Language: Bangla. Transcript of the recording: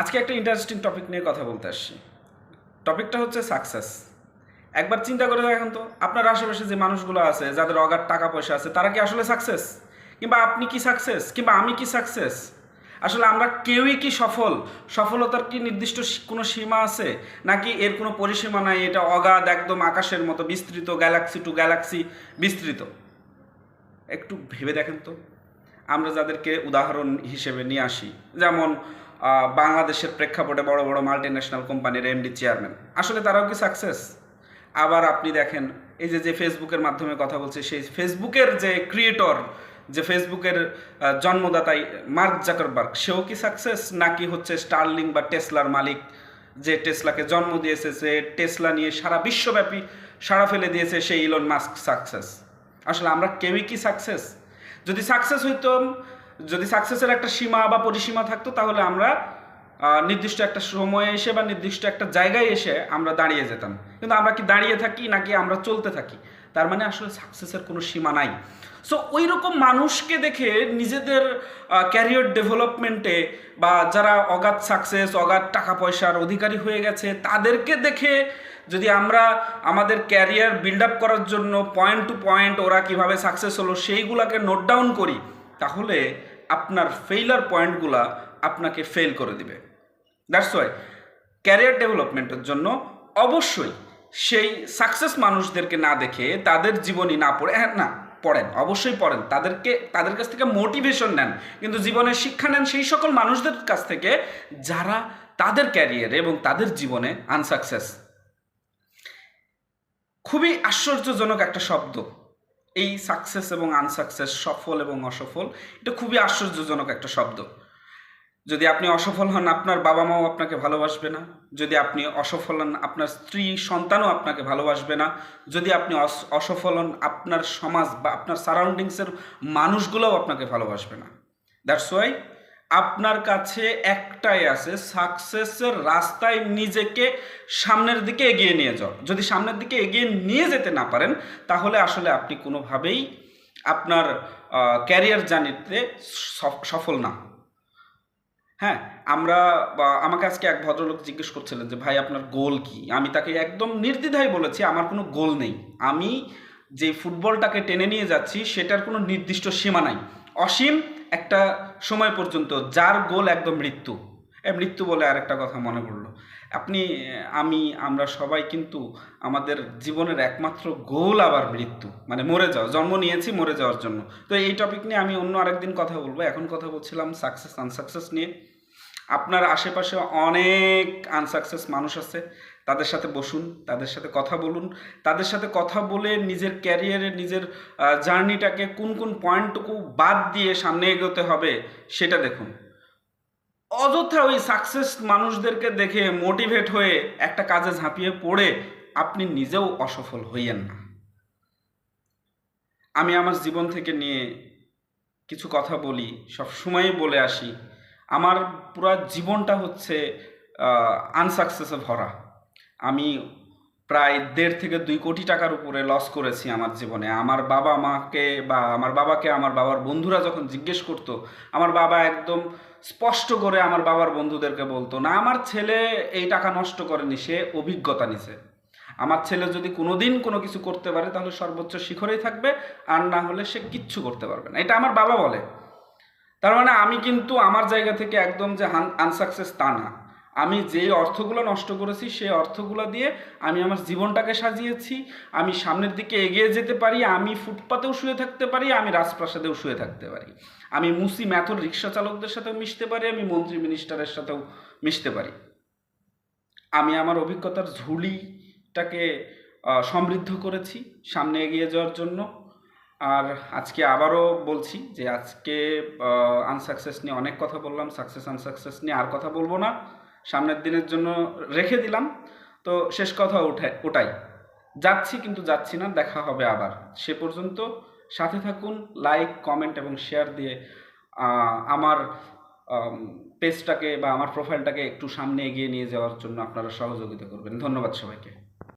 আজকে একটা ইন্টারেস্টিং টপিক নিয়ে কথা বলতে আসছি। টপিকটা হচ্ছে সাকসেস একবার চিন্তা করে দেখেন তো, আপনার আশেপাশে যে মানুষগুলো আছে, যাদের অগাধ টাকা পয়সা আছে, তারা কি আসলে সাকসেস কিংবা আপনি কি সাকসেস কিংবা আমি কি সাকসেস আসলে আমরা কেউই কি সফল? সফলতার কি নির্দিষ্ট কোনো সীমা আছে? নাকি এর কোনো পরিসীমা নাই? এটা অগাধ, একদম আকাশের মতো বিস্তৃত গ্যালাক্সি টু গ্যালাক্সি বিস্তৃত। একটু ভেবে দেখেন তো। আমরা যাদেরকে উদাহরণ হিসেবে নিয়ে আসি, যেমন বাংলাদেশের প্রেক্ষাপটে বড় বড় মাল্টি ন্যাশনাল কোম্পানির এমডি চেয়ারম্যান আসলে তারাও কি সাকসেস আবার আপনি দেখেন, এই যে যে ফেসবুকের মাধ্যমে কথা বলছে, সেই ফেসবুকের যে ক্রিয়েটর যে ফেসবুকের জন্মদাতাই মার্ক জাকারবার্গ সেও কি সাকসেস নাকি হচ্ছে স্টারলিং বা টেসলার মালিক, যে টেসলাকে জন্ম দিয়েছে, সে টেসলা নিয়ে সারা বিশ্বব্যাপী সারা ফেলে দিয়েছে, সেই ইলন মাস্ক সাকসেস আসলে আমরা কেউই কি সাকসেস যদি সাকসেস হইতাম যদি সাকসেসের একটা সীমা বা পরিসীমা থাকতো, তাহলে আমরা নির্দিষ্ট একটা সময়ে এসে বা নির্দিষ্ট একটা জায়গায় এসে আমরা দাঁড়িয়ে যেতাম। কিন্তু আমরা কি দাঁড়িয়ে থাকি নাকি আমরা চলতে থাকি? তার মানে আসলে সাকসেসের কোনো সীমা নাই। সো ওই রকম মানুষকে দেখে নিজেদের ক্যারিয়ার ডেভেলপমেন্টে বা যারা অগাধ সাকসেস অগাধ টাকা পয়সার অধিকারী হয়ে গেছে, তাদেরকে দেখে যদি আমরা আমাদের ক্যারিয়ার বিল্ড আপ করার জন্য পয়েন্ট টু পয়েন্ট ওরা কীভাবে সাকসেস হলো, সেইগুলোকে নোট ডাউন করি, তাহলে আপনার ফেইলার পয়েন্টগুলা আপনাকে ফেল করে দিবে। দ্যাটস ওয়াই ক্যারিয়ার ডেভেলপমেন্টের জন্য অবশ্যই সেই সাকসেস মানুষদেরকে না দেখে তাদের জীবনী না পড়ে হ্যাঁ না, পড়েন, অবশ্যই পড়েন। তাদেরকে, তাদের কাছ থেকে মোটিভেশন নেন। কিন্তু জীবনের শিক্ষা নেন সেই সকল মানুষদের কাছ থেকে যারা তাদের ক্যারিয়ারে এবং তাদের জীবনে আনসাকসেস খুবই আশ্চর্যজনক একটা শব্দ। এই সাকসেস এবং আনসাকসেস সফল এবং অসফল, এটা খুবই আশ্চর্যজনক একটা শব্দ। যদি আপনি অসফল হন, আপনার বাবা মাও আপনাকে ভালোবাসবে না। যদি আপনি অসফল হন, আপনার স্ত্রী, সন্তানও আপনাকে ভালোবাসবে না। যদি আপনি অস- অসফল হন, আপনার সমাজ বা আপনার সারাউন্ডিংসের মানুষগুলোও আপনাকে ভালোবাসবে না। দ্যাটস ওয়াই আপনার কাছে একটাই আছে সাকসেসের রাস্তায় নিজেকে সামনের দিকে এগিয়ে নিয়ে যাও। যদি সামনের দিকে এগিয়ে নিয়ে যেতে না পারেন, তাহলে আসলে আপনি কোনোভাবেই আপনার ক্যারিয়ার জার্নিতে সফ- সফল না। হ্যাঁ আমরা, বা, আমাকে আজকে এক ভদ্রলোক জিজ্ঞেস করছিলেন যে, ভাই, আপনার গোল কি? আমি তাকে একদম নির্দ্বিধায় বলেছি, আমার কোনো গোল নেই। আমি যে ফুটবলটাকে টেনে নিয়ে যাচ্ছি, সেটার কোনো নির্দিষ্ট সীমা নাই। অসীম একটা সময় পর্যন্ত যার গোল একদম মৃত্যু। মৃত্যু বলে আর একটা কথা মনে পড়ল। আপনি, আমি, আমরা সবাই কিন্তু আমাদের জীবনের একমাত্র গোল আবার মৃত্যু। মানে মরে যাওয়া, জন্ম নিয়েছি মরে যাওয়ার জন্য। তো এই টপিক নিয়ে আমি অন্য আরেকদিন কথা বলব। এখন কথা বলছিলাম সাকসেস আনসাকসেস নিয়ে। আপনার আশেপাশে অনেক আনসাকসেস মানুষ আছে। তাদের সাথে বসুন, তাদের সাথে কথা বলুন, তাদের সাথে কথা বলে নিজের ক্যারিয়ারে নিজের জার্নিটাকে কোন কোন পয়েন্টটুকু বাদ দিয়ে সামনে এগোতে হবে সেটা দেখুন। অযথা ওই সাকসেস মানুষদেরকে দেখে মোটিভেট হয়ে একটা কাজে ঝাঁপিয়ে পড়ে আপনি নিজেও অসফল হইয়েন না। আমি আমার জীবন থেকে নিয়ে কিছু কথা বলি সব সময়ই বলে আসি আমার পুরো জীবনটা হচ্ছে আনসাকসেসে ভরা আমি প্রায় দেড় থেকে দুই কোটি টাকার উপরে লস করেছি আমার জীবনে। আমার বাবা মাকে বা আমার বাবাকে আমার বাবার বন্ধুরা যখন জিজ্ঞেস করতো, আমার বাবা একদম স্পষ্ট করে আমার বাবার বন্ধুদেরকে বলতো, না, আমার ছেলে এই টাকা নষ্ট করেনি, সে অভিজ্ঞতা নিছে। আমার ছেলে যদি কোনোদিন কোনো কিছু করতে পারে, তাহলে সর্বোচ্চ শিখরেই থাকবে, আর না হলে সে কিচ্ছু করতে পারবে না। এটা আমার বাবা বলে। তার মানে আমি কিন্তু আমার জায়গা থেকে একদম যে আনসাকসেস তা না। আমি যে অর্থগুলো নষ্ট করেছি, সেই অর্থগুলো দিয়ে আমি আমার জীবনটাকে সাজিয়েছি, আমি সামনের দিকে এগিয়ে যেতে পারি, আমি ফুটপাতেও শুয়ে থাকতে পারি, আমি রাজপ্রাসাদেও শুয়ে থাকতে পারি। আমি মুসি ম্যাথর রিক্সা চালকদের সাথেও মিশতে পারি, আমি মন্ত্রী মিনিস্টারের সাথেও মিশতে পারি। আমি আমার অভিজ্ঞতার ঝুলিটাকে সমৃদ্ধ করেছি সামনে এগিয়ে যাওয়ার জন্য। আর আজকে আবারও বলছি যে আজকে আনসাকসেস নিয়ে অনেক কথা বললাম সাকসেস আনসাকসেস নিয়ে আর কথা বলব না। সামনের দিনের জন্য রেখে দিলাম। তো শেষ কথা ওঠে ওটাই। যাচ্ছি কিন্তু যাচ্ছি না, দেখা হবে আবার। সে পর্যন্ত সাথে থাকুন লাইক কমেন্ট এবং শেয়ার দিয়ে আমার পেজটাকে বা আমার প্রোফাইলটাকে একটু সামনে এগিয়ে নিয়ে যাওয়ার জন্য আপনারা সহযোগিতা করবেন। ধন্যবাদ সবাইকে।